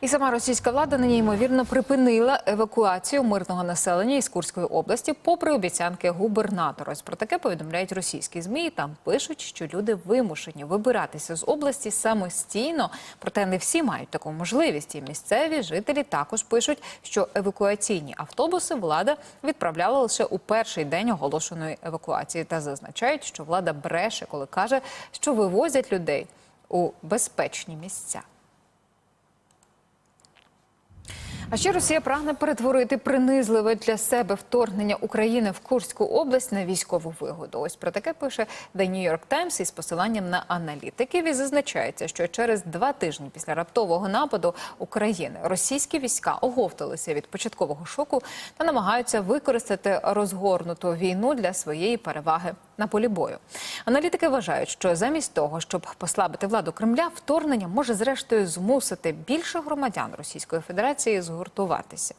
І сама російська влада нині ймовірно припинила евакуацію мирного населення із Курської області, попри обіцянки губернатора. Про таке повідомляють російські змі. Там пишуть, що люди вимушені вибиратися з області самостійно. Проте не всі мають таку можливість. І місцеві жителі також пишуть, що евакуаційні автобуси влада відправляла лише у перший день оголошеної евакуації. Та зазначають, що влада бреше, коли каже, що вивозять людей у безпечні місця. А ще Росія прагне перетворити принизливе для себе вторгнення України в Курську область на військову вигоду. Ось про таке пише The New York Times із посиланням на аналітиків. І зазначається, що через два тижні після раптового нападу України російські війська оговталися від початкового шоку та намагаються використати розгорнуту війну для своєї переваги на полі бою. Аналітики вважають, що замість того, щоб послабити владу Кремля, вторгнення може зрештою змусити більше громадян Російської Федерації згуртуватися.